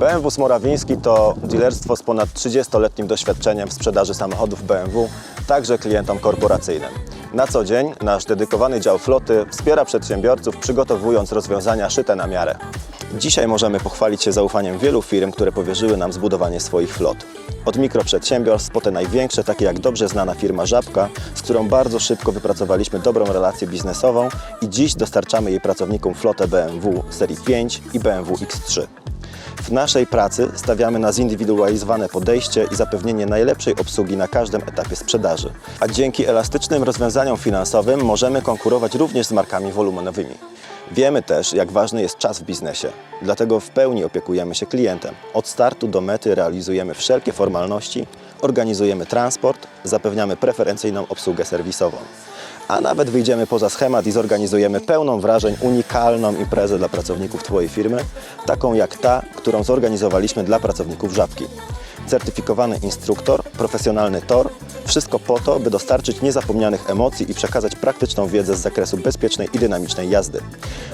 BMW Smorawiński to dealerstwo z ponad 30-letnim doświadczeniem w sprzedaży samochodów BMW, także klientom korporacyjnym. Na co dzień nasz dedykowany dział floty wspiera przedsiębiorców, przygotowując rozwiązania szyte na miarę. Dzisiaj możemy pochwalić się zaufaniem wielu firm, które powierzyły nam zbudowanie swoich flot. Od mikroprzedsiębiorstw po te największe, takie jak dobrze znana firma Żabka, z którą bardzo szybko wypracowaliśmy dobrą relację biznesową i dziś dostarczamy jej pracownikom flotę BMW serii 5 i BMW X3. W naszej pracy stawiamy na zindywidualizowane podejście i zapewnienie najlepszej obsługi na każdym etapie sprzedaży. A dzięki elastycznym rozwiązaniom finansowym możemy konkurować również z markami wolumenowymi. Wiemy też, jak ważny jest czas w biznesie, dlatego w pełni opiekujemy się klientem. Od startu do mety realizujemy wszelkie formalności, organizujemy transport, zapewniamy preferencyjną obsługę serwisową. A nawet wyjdziemy poza schemat i zorganizujemy pełną wrażeń unikalną imprezę dla pracowników Twojej firmy, taką jak ta, którą zorganizowaliśmy dla pracowników Żabki. Certyfikowany instruktor, profesjonalny tor, wszystko po to, by dostarczyć niezapomnianych emocji i przekazać praktyczną wiedzę z zakresu bezpiecznej i dynamicznej jazdy.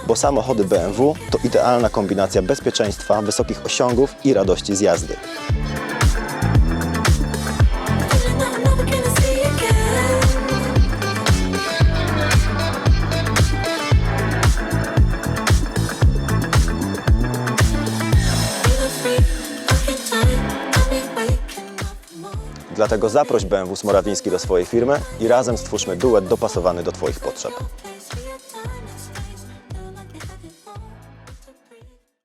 Bo samochody BMW to idealna kombinacja bezpieczeństwa, wysokich osiągów i radości z jazdy. Dlatego zaproś BMW Smorawiński do swojej firmy i razem stwórzmy duet dopasowany do Twoich potrzeb.